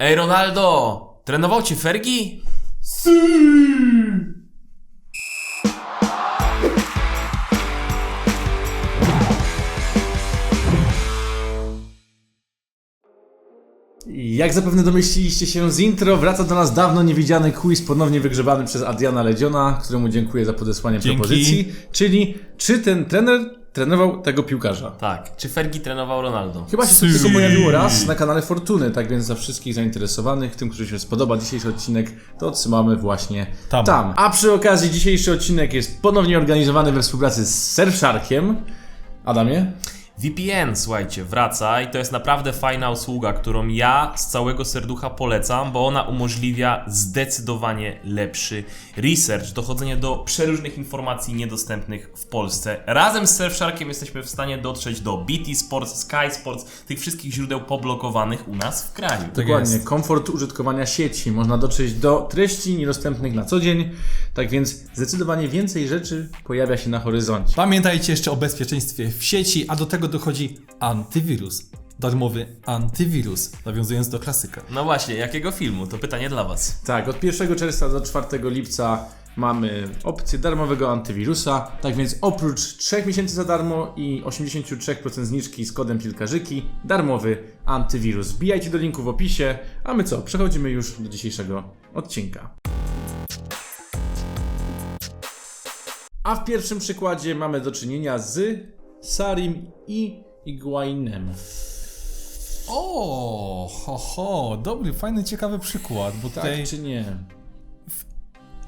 Ej, Ronaldo! Trenował cię Fergi? Jak zapewne domyśliliście się z intro, wraca do nas dawno niewidziany quiz ponownie wygrzebany przez Adriana Ledziona, któremu dziękuję za podesłanie Dzięki. propozycji. Czyli, czy ten trener trenował tego piłkarza? Tak. Czy Fergi trenował Ronaldo? Chyba się to tylko pojawiło raz na kanale Fortuny, tak więc za wszystkich zainteresowanych, tym, którym się spodoba dzisiejszy odcinek, to otrzymamy właśnie tam. Tam. A przy okazji dzisiejszy odcinek jest ponownie organizowany we współpracy z Surfsharkiem. Adamie? VPN, słuchajcie, wraca i to jest naprawdę fajna usługa, którą ja z całego serducha polecam, bo ona umożliwia zdecydowanie lepszy research, dochodzenie do przeróżnych informacji niedostępnych w Polsce. Razem z Surfsharkiem jesteśmy w stanie dotrzeć do BT Sports, Sky Sports, tych wszystkich źródeł poblokowanych u nas w kraju. Dokładnie, jest. komfort użytkowania sieci. Można dotrzeć do treści niedostępnych na co dzień, tak więc zdecydowanie więcej rzeczy pojawia się na horyzoncie. Pamiętajcie jeszcze o bezpieczeństwie w sieci, a do tego dochodzi antywirus. Darmowy antywirus, nawiązując do klasyka. No właśnie, jakiego filmu? To pytanie dla Was. Tak, od 1 czerwca do 4 lipca mamy opcję darmowego antywirusa, tak więc oprócz 3 miesięcy za darmo i 83% zniżki z kodem piłkarzyki, darmowy antywirus. Wbijajcie do linku w opisie, a my co, przechodzimy już do dzisiejszego odcinka. A w pierwszym przykładzie mamy do czynienia z Sarim i Iguainem. O, ho, ho, dobry, fajny, ciekawy przykład, bo Tak tutaj... czy nie?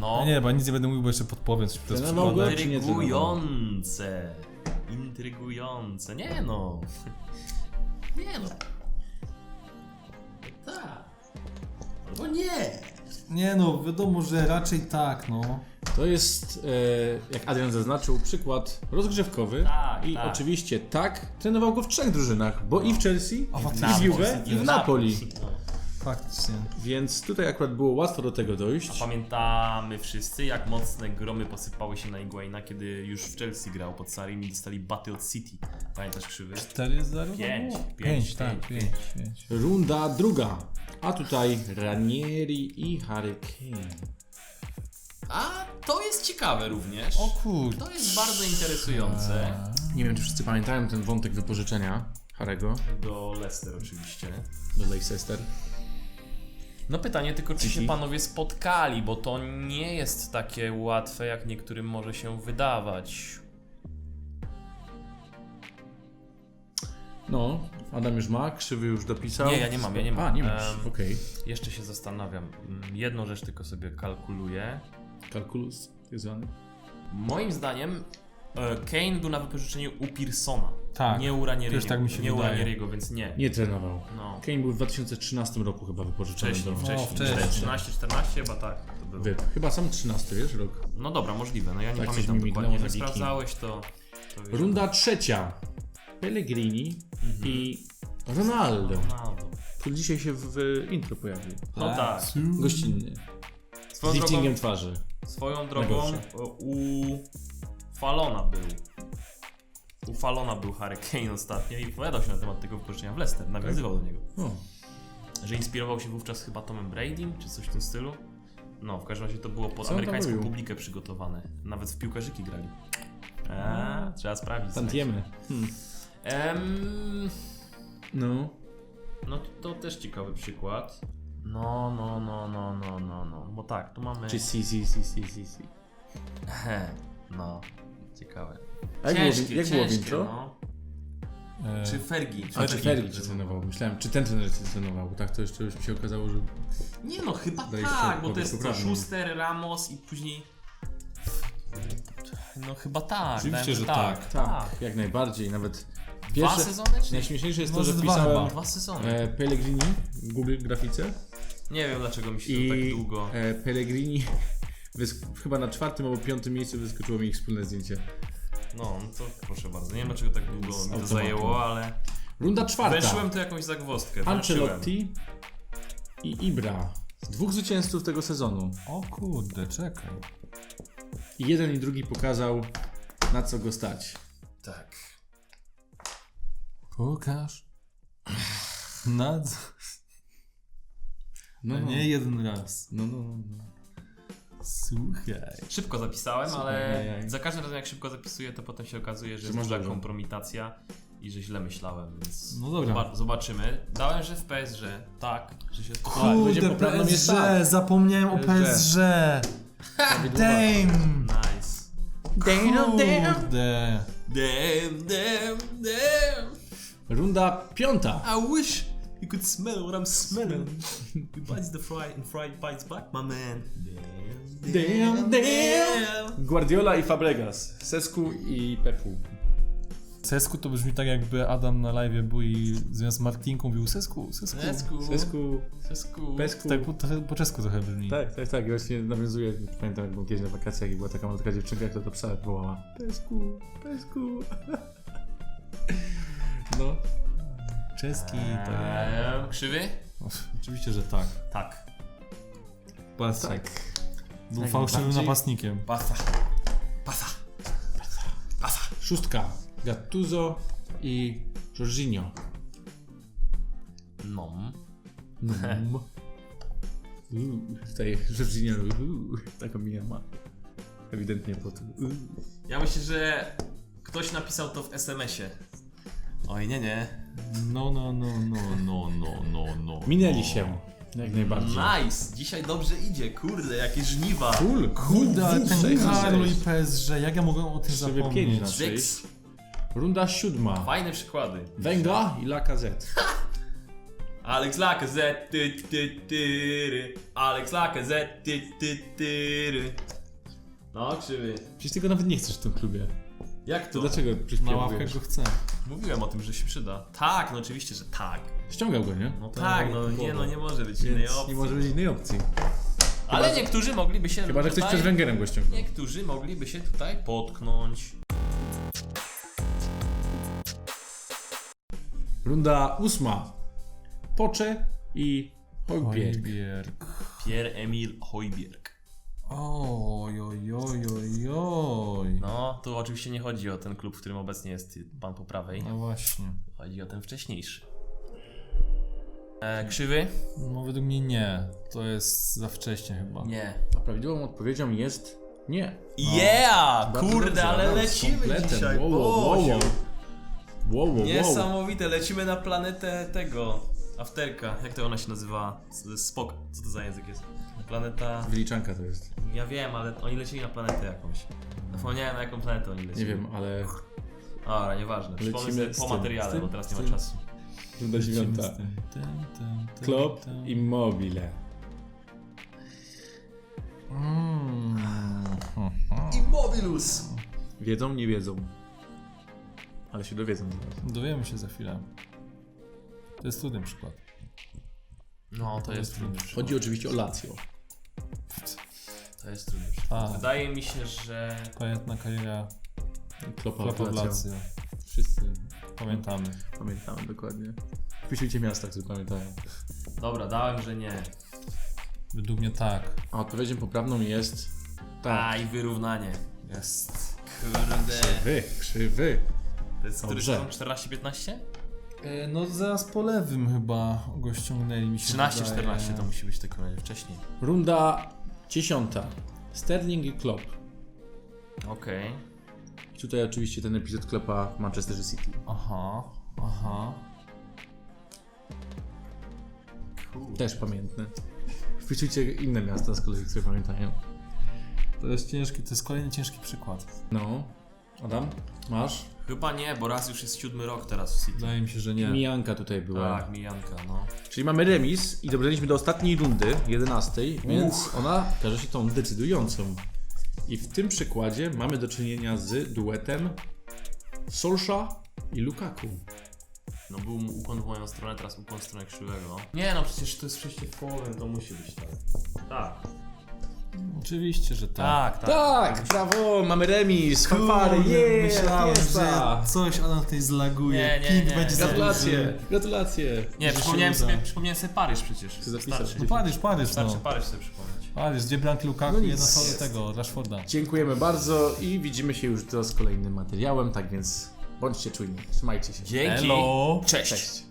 No, Nie, bo nic nie będę mówił, bo jeszcze podpowiem, czy nie trenował? Intrygujące. Intrygujące. Nie no. Nie no. Tak. Albo nie. Nie no, wiadomo, że raczej tak, no. To jest, e, jak Adrian zaznaczył, przykład rozgrzewkowy. Tak, I tak. oczywiście tak, trenował go w trzech drużynach, bo i w Chelsea, A i faktycznie. w Juve, i w Napoli. Faktycznie. Więc tutaj akurat było łatwo do tego dojść. Pamiętamy wszyscy, jak mocne gromy posypały się na Higuaina, kiedy już w Chelsea grał pod Sarim i dostali baty od City. Pamiętasz krzywy? 4 0 Pięć, pięć, 5, tak, pięć, 5, 5. Runda druga. A tutaj Ranieri i Harry Kane. A to jest ciekawe również. O kurde. To jest bardzo interesujące. Nie wiem, czy wszyscy pamiętają ten wątek wypożyczenia Harego Do Leicester oczywiście. do Leicester. No pytanie tylko, czy się panowie spotkali, bo to nie jest takie łatwe, jak niektórym może się wydawać. No, Adam już ma, Krzywy już dopisał. Nie, ja nie mam, ja nie mam. A, nie masz, Em, okej. Jeszcze się zastanawiam. Mm, Jedną rzecz tylko sobie kalkuluję. Kalkulus tak zwany. Moim zdaniem e, Kane był na wypożyczeniu u Pearsona. Tak, Nie u Ranieriego. też tak mi się nie u wydaje. Ranieriego, więc nie. Nie trenował. No. Kane był w 2013 roku chyba wypożyczony Wcześniej, do... wcześniej. wcześniej. 13-14 chyba tak. To było. Wy. Chyba sam 13, wiesz, rok. No dobra, możliwe. No ja nie Tak, coś pamiętam mi dokładnie. Jak na wiki. sprawdzałeś to... to wiesz, Runda trzecia. Pellegrini i Ronaldo, Ronaldo. który dzisiaj się w, w intro pojawił. No tak. Gościnny. Z Swoją drogą, liftingiem twarzy. Swoją drogą e, u Falona był. U Falona był Harry Kane ostatnio i opowiadał się na temat tego wypożyczenia w Leicester. Nawiązywał do niego. Że inspirował się wówczas chyba Tomem Bradym, czy coś w tym stylu. No, w każdym razie to było pod Co amerykańską publikę przygotowane. Nawet w piłkarzyki grali. Eee, trzeba sprawdzić. tantiemy. Hmm. Em, No. no to też ciekawy przykład. No, no, no, no, no, no, no. Bo tak, tu mamy... Czy si, si, si, si, si, si. He, no, ciekawe. A jak było, Ciężkie, jak było w ciężkie, intro? no. E, Czy Fergi? A czy Fergie trenował? Myślałem, czy ten trener trenował, bo tak to jeszcze już mi się okazało, że... Nie no, chyba Daj tak, się bo to jest co, poprawnie. Schuster, Ramos i później... No chyba tak. Oczywiście, że tak. Tak, jak najbardziej, nawet Dwa pierwsze... sezony czy Najśmieszniejsze jest to, No, że dwa wpisałem chyba. Dwa sezony. e, Pellegrini w Google grafice Nie wiem dlaczego mi się i to tak długo... e, Pellegrini chyba na czwartym albo piątym miejscu wyskoczyło mi ich wspólne zdjęcie. No, no to proszę bardzo. Nie wiem dlaczego tak długo Z mi to automatu. zajęło, ale... Runda czwarta. Weszłem tu jakąś zagwozdkę. włączyłem. Ancelotti i Ibra. Dwóch zwycięzców tego sezonu. O kurde, czekaj. I jeden i drugi pokazał, na co go stać. Tak. Pokaż. Na co? No, no. Nie jeden raz. No, no, no. no. Słuchaj. Szybko zapisałem, Super, ale za każdym razem jak szybko zapisuję, to potem się okazuje, że jest duża kompromitacja i że źle myślałem, więc No dobra. zoba- zobaczymy. Dałem, że w PSG, tak, że się Tak, będzie Kurde, PSG, tak. zapomniałem o PSG. Damn. Nice. Kurde. Damn, damn, damn. Runda piąta. I wish you could smell what I'm smelling. Bites the fry and fried bites back, my man. Damn, Damn, damn. Guardiola i Fabregas. Sesku i Pepu. Sesku to brzmi tak jakby Adam na live był i zamiast Martinką mówił Sesku, Sesku. Sesku. Sesku. Sesku. Pesku. Tak po, po czesku trochę brzmi. Tak, tak, tak. I właśnie nawiązuję, pamiętam jak byłem kiedyś na wakacjach i była taka malutka dziewczynka, która to psa wołała. Pesku, pesku. No. Czeski, tak. Eee, krzywy? Oczywiście, że tak. Tak. Patrz, Tak. Był Jak fałszywym najbardziej. napastnikiem. Pasa. Pasa. Pasa. Szóstka. Gattuso i Jorginho. No. Mm. Uuu, tutaj Jorginho, uuu, taką minę ma. Ewidentnie po tym. Uuu. Ja myślę, że ktoś napisał to w SMS-ie. Oj, nie, nie. No, no, no, no, no, no, no, no. Minęli się. Jak najbardziej. Nice! Dzisiaj dobrze idzie, kurde, jakie żniwa. Cool, Kurde, ale ten Carlo i. PSG, jak ja mogłem o tym zapomnieć? na. Runda siódma. Fajne przykłady. Węgla i Lacazette. Alex Lacazette, ty, ty, ty, Alex Lacazette, ty, ty, ty. No, krzywy. Przecież ty go nawet nie chcesz w tym klubie. Jak To to? dlaczego Na ławkę go chcę. Mówiłem o tym, że się przyda. Tak, no oczywiście, że tak. Ściągał go, nie? No tak, no nie, no nie może być innej Więc opcji. nie może być innej opcji. Ale niektórzy mogliby się Chyba, że ktoś tutaj... przez Węgerem go ściągnął. Niektórzy mogliby się tutaj potknąć. Runda ósma. Pocze i Hojbjerg. Hojbjerg. Pierre-Emil Hojbjerg. Oj, oj, oj, oj, oj. No, tu oczywiście nie chodzi o ten klub, w którym obecnie jest pan po prawej. No właśnie. Chodzi o ten wcześniejszy. E, krzywy? No według mnie nie. To jest za wcześnie chyba. Nie. A prawidłową odpowiedzią jest nie. Yeah! Bardzo Kurde, dobrze, ale no, z lecimy kompletem. dzisiaj. Wow, wow, wow, Boziu. wow. Wow, wow, wow. Niesamowite, lecimy na planetę tego. Afterka. Jak to ona się nazywa? Spok. Co to za język jest? Planeta. Wyliczanka to jest. Ja wiem, ale oni lecili na planetę jakąś. Zapomniałem na jaką planetę oni lecili. Nie wiem, ale Dobra, nieważne. Przypomnę Lecimy sobie po materiale, tym, bo teraz nie ma czasu. runda dziewiąta. Tym. Immobile. Mm. Immobilus! Wiedzą, nie wiedzą. Ale się dowiedzą zaraz. Dowiemy się za chwilę. To jest trudny przykład. No, to jest trudny przykład. Chodzi oczywiście o Lazio. To jest przykład. A, Wydaje mi się, że... pamiętna kariera Klopa Klopa w Lazio. Lazio. Wszyscy Pamiętamy. pamiętamy dokładnie. Wpiszujcie miasta, które pamiętają. Dobra, dałem, że nie. Według mnie tak. A odpowiedzią poprawną jest... Tak. A, i wyrównanie. Jest. Kurde. Wy, krzywy. To jest który Dobrze. stron? 14-15? E, no zaraz po lewym chyba go ściągnęli mi się 13-14 wydaje. to musi być w takim razie wcześniej. Runda dziesiąta. Sterling i Klopp. Okej. I tutaj oczywiście ten epizod Kloppa w Manchester City. Aha, aha. Też pamiętne. Wpiszujcie inne miasta z kolei, które pamiętają. To jest ciężki, to jest kolejny ciężki przykład. No. Adam, masz? Chyba nie, bo raz już jest siódmy rok teraz w City. Wydaje mi się, że nie. Mijanka tutaj była. Tak, mijanka, no. Czyli mamy remis i dobraliśmy do ostatniej rundy, 11, więc ona okaże się tą decydującą. I w tym przykładzie mamy do czynienia z duetem Solsza i Lukaku. No był mu ukłon w moją stronę, teraz ukłon w stronę krzywego. Nie no, przecież to jest przejście w połowę, to musi być tak. Tak. Oczywiście, że tak. Tak, tak. Tak, brawo, mamy remis, fanfary, jest, myślałem, fiesta. że coś Adam tutaj zlaguje. Nie, nie, nie. będzie za Gratulacje, duży. gratulacje. Nie, Że się przypomniałem uda. sobie, przypomniałem sobie Paryż przecież. Wystarczy. No Paryż, Paryż, Wystarczy no. Paryż sobie przypomnieć. Paryż, gdzie brak Lukaku No nic. jedna solo tego, Rashforda. Dziękujemy bardzo i widzimy się już jutro z kolejnym materiałem, tak więc bądźcie czujni, trzymajcie się. Dzięki. Hello. Cześć. Cześć.